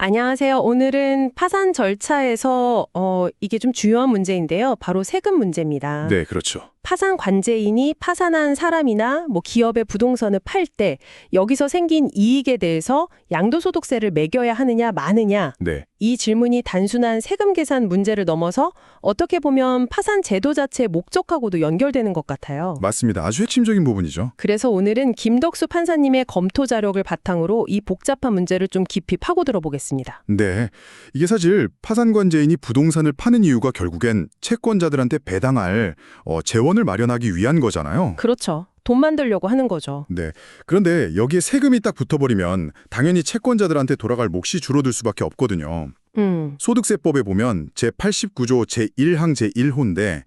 안녕하세요. 오늘은 파산 절차에서 어, 이게 좀 중요한 문제인데요. 바로 세금 문제입니다. 네, 그렇죠. 파산 관제인이 파산한 사람이나 뭐 기업의 부동산을 팔 때 여기서 생긴 이익에 대해서 양도소득세를 매겨야 하느냐 마느냐 네. 이 질문이 단순한 세금 계산 문제를 넘어서 어떻게 보면 파산 제도 자체의 목적하고도 연결되는 것 같아요. 맞습니다. 아주 핵심적인 부분이죠. 그래서 오늘은 김덕수 판사님의 검토 자료를 바탕으로 이 복잡한 문제를 좀 깊이 파고들어 보겠습니다. 네. 이게 사실 파산관제인이 부동산을 파는 이유가 결국엔 채권자들한테 배당할 어, 재원 을 마련하기 위한 거잖아요. 그렇죠. 돈 만들려고 하는 거죠. 네. 그런데 여기에 세금이 딱 붙어버리면 당연히 채권자들한테 돌아갈 몫이 줄어들 수밖에 없거든요. 음. 소득세법에 보면 제89조 제1항 제1호인데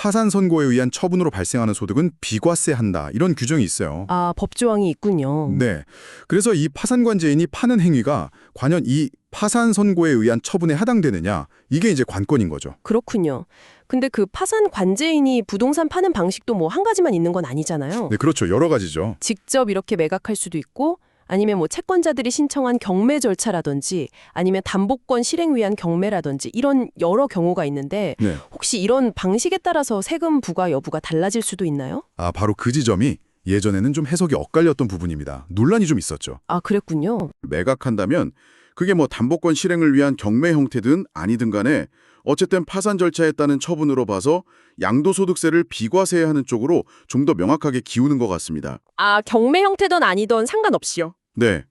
파산 선고에 의한 처분으로 발생하는 소득은 비과세한다. 이런 규정이 있어요. 아, 법조항이 있군요. 네. 그래서 이 파산 관제인이 파는 행위가 과연 이 파산 선고에 의한 처분에 해당되느냐 이게 이제 관건인 거죠. 그렇군요. 근데 그 파산 관제인이 부동산 파는 방식도 뭐 한 가지만 있는 건 아니잖아요. 네, 그렇죠. 여러 가지죠. 직접 이렇게 매각할 수도 있고 아니면 뭐 채권자들이 신청한 경매 절차라든지 아니면 담보권 실행 위한 경매라든지 이런 여러 경우가 있는데 네. 혹시 이런 방식에 따라서 세금 부과 여부가 달라질 수도 있나요? 아, 바로 그 지점이 예전에는 좀 해석이 엇갈렸던 부분입니다. 논란이 좀 있었죠. 아, 그랬군요. 매각한다면 그게 뭐 담보권 실행을 위한 경매 형태든 아니든 간에 어쨌든 파산 절차에 따른 처분으로 봐서 양도소득세를 비과세하는 쪽으로 좀 더 명확하게 기우는 것 같습니다. 아, 경매 형태든 아니든 상관없이요. 네.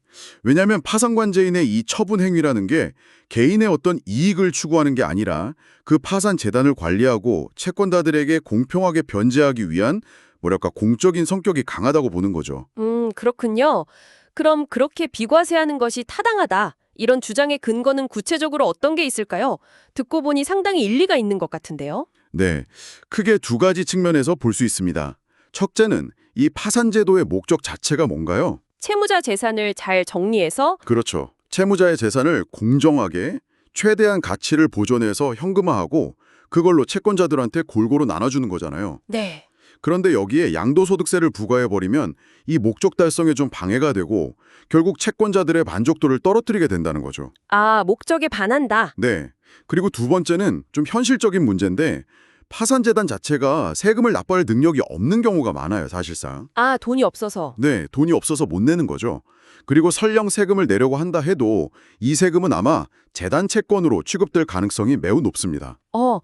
왜냐하면 파산관제인의 이 처분 행위라는 게 개인의 어떤 이익을 추구하는 게 아니라 그 파산 재단을 관리하고 채권자들에게 공평하게 변제하기 위한 뭐랄까 공적인 성격이 강하다고 보는 거죠. 음, 그렇군요. 그럼 그렇게 비과세하는 것이 타당하다. 이런 주장의 근거는 구체적으로 어떤 게 있을까요? 듣고 보니 상당히 일리가 있는 것 같은데요. 네, 크게 두 가지 측면에서 볼 수 있습니다. 첫째는 이 파산제도의 목적 자체가 뭔가요? 채무자 재산을 잘 정리해서 그렇죠. 채무자의 재산을 공정하게 최대한 가치를 보존해서 현금화하고 그걸로 채권자들한테 골고루 나눠주는 거잖아요. 네. 그런데 여기에 양도소득세를 부과해버리면 이 목적 달성에 좀 방해가 되고 결국 채권자들의 만족도를 떨어뜨리게 된다는 거죠. 아, 목적에 반한다. 네. 그리고 두 번째는 좀 현실적인 문제인데 파산재단 자체가 세금을 납부할 능력이 없는 경우가 많아요, 사실상. 아, 돈이 없어서. 네, 돈이 없어서 못 내는 거죠. 그리고 설령 세금을 내려고 한다 해도 이 세금은 아마 재단 채권으로 취급될 가능성이 매우 높습니다. 어,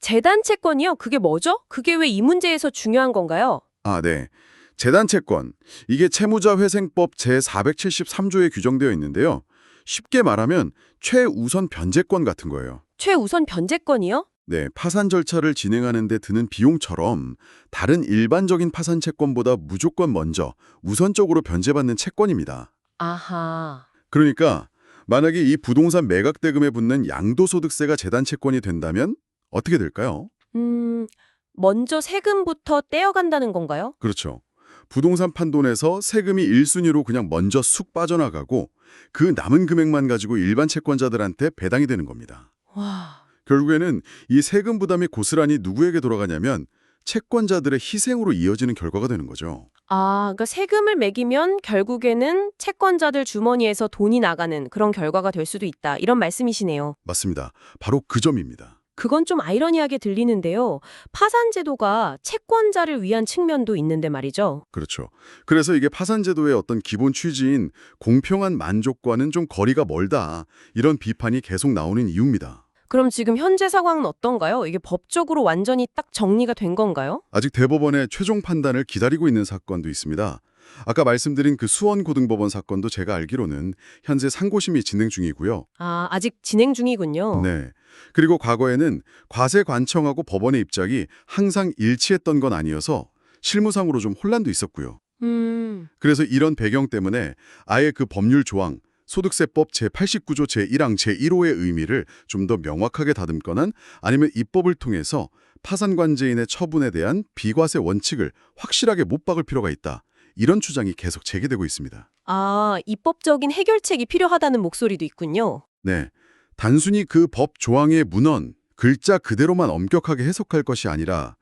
재단 채권이요? 그게 뭐죠? 그게 왜 이 문제에서 중요한 건가요? 아, 네. 재단 채권. 이게 채무자 회생법 제473조에 규정되어 있는데요. 쉽게 말하면 최우선 변제권 같은 거예요. 최우선 변제권이요? 네, 파산 절차를 진행하는 데 드는 비용처럼 다른 일반적인 파산 채권보다 무조건 먼저 우선적으로 변제받는 채권입니다. 아하. 그러니까 만약에 이 부동산 매각 대금에 붙는 양도소득세가 재단 채권이 된다면 어떻게 될까요? 음, 먼저 세금부터 떼어간다는 건가요? 그렇죠. 부동산 판돈에서 세금이 1순위로 그냥 먼저 쑥 빠져나가고 그 남은 금액만 가지고 일반 채권자들한테 배당이 되는 겁니다. 와. 결국에는 이 세금 부담이 고스란히 누구에게 돌아가냐면 채권자들의 희생으로 이어지는 결과가 되는 거죠. 아, 그러니까 세금을 매기면 결국에는 채권자들 주머니에서 돈이 나가는 그런 결과가 될 수도 있다. 이런 말씀이시네요. 맞습니다. 바로 그 점입니다. 그건 좀 아이러니하게 들리는데요. 파산 제도가 채권자를 위한 측면도 있는데 말이죠. 그렇죠. 그래서 이게 파산 제도의 어떤 기본 취지인 공평한 만족과는 좀 거리가 멀다. 이런 비판이 계속 나오는 이유입니다. 그럼 지금 현재 상황은 어떤가요? 이게 법적으로 완전히 딱 정리가 된 건가요? 아직 대법원의 최종 판단을 기다리고 있는 사건도 있습니다. 아까 말씀드린 그 수원고등법원 사건도 제가 알기로는 현재 상고심이 진행 중이고요. 아, 아직 진행 중이군요. 네. 그리고 과거에는 과세관청하고 법원의 입장이 항상 일치했던 건 아니어서 실무상으로 좀 혼란도 있었고요. 음, 그래서 이런 배경 때문에 아예 그 법률 조항, 소득세법 제89조 제1항 제1호의 의미를 좀 더 명확하게 다듬거나 아니면 입법을 통해서 파산관제인의 처분에 대한 비과세 원칙을 확실하게 못 박을 필요가 있다. 이런 주장이 계속 제기되고 있습니다. 아, 입법적인 해결책이 필요하다는 목소리도 있군요. 네. 단순히 그 법 조항의 문헌, 글자 그대로만 엄격하게 해석할 것이 아니라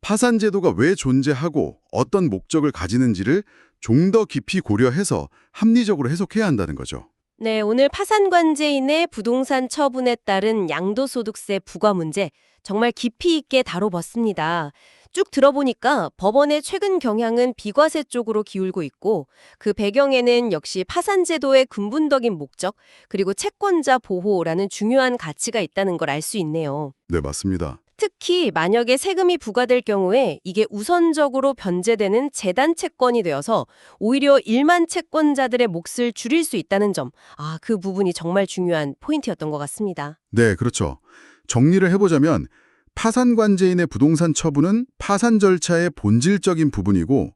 파산 제도가 왜 존재하고 어떤 목적을 가지는지를 좀 더 깊이 고려해서 합리적으로 해석해야 한다는 거죠. 네, 오늘 파산관제인의 부동산 처분에 따른 양도소득세 부과 문제 정말 깊이 있게 다뤄봤습니다. 쭉 들어보니까 법원의 최근 경향은 비과세 쪽으로 기울고 있고 그 배경에는 역시 파산제도의 근본적인 목적 그리고 채권자 보호라는 중요한 가치가 있다는 걸 알 수 있네요. 네, 맞습니다. 특히 만약에 세금이 부과될 경우에 이게 우선적으로 변제되는 재단 채권이 되어서 오히려 일반 채권자들의 몫을 줄일 수 있다는 점, 아, 그 부분이 정말 중요한 포인트였던 것 같습니다. 네, 그렇죠. 정리를 해보자면 파산관제인의 부동산 처분은 파산 절차의 본질적인 부분이고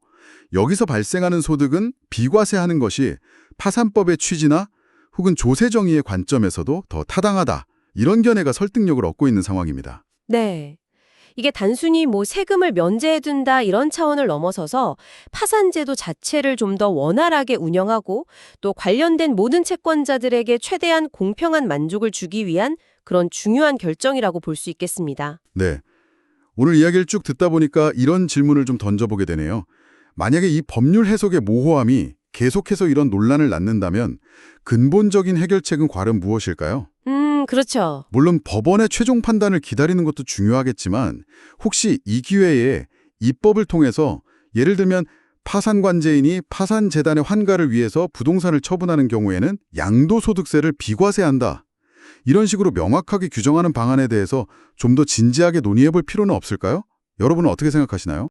여기서 발생하는 소득은 비과세하는 것이 파산법의 취지나 혹은 조세 정의의 관점에서도 더 타당하다. 이런 견해가 설득력을 얻고 있는 상황입니다. 네. 이게 단순히 뭐 세금을 면제해둔다 이런 차원을 넘어서서 파산제도 자체를 좀 더 원활하게 운영하고 또 관련된 모든 채권자들에게 최대한 공평한 만족을 주기 위한 그런 중요한 결정이라고 볼 수 있겠습니다. 네. 오늘 이야기를 쭉 듣다 보니까 이런 질문을 좀 던져보게 되네요. 만약에 이 법률 해석의 모호함이 계속해서 이런 논란을 낳는다면 근본적인 해결책은 과연 무엇일까요? 음, 그렇죠. 물론 법원의 최종 판단을 기다리는 것도 중요하겠지만 혹시 이 기회에 입법을 통해서 예를 들면 파산관제인이 파산재단의 환가를 위해서 부동산을 처분하는 경우에는 양도소득세를 비과세한다. 이런 식으로 명확하게 규정하는 방안에 대해서 좀 더 진지하게 논의해 볼 필요는 없을까요? 여러분은 어떻게 생각하시나요?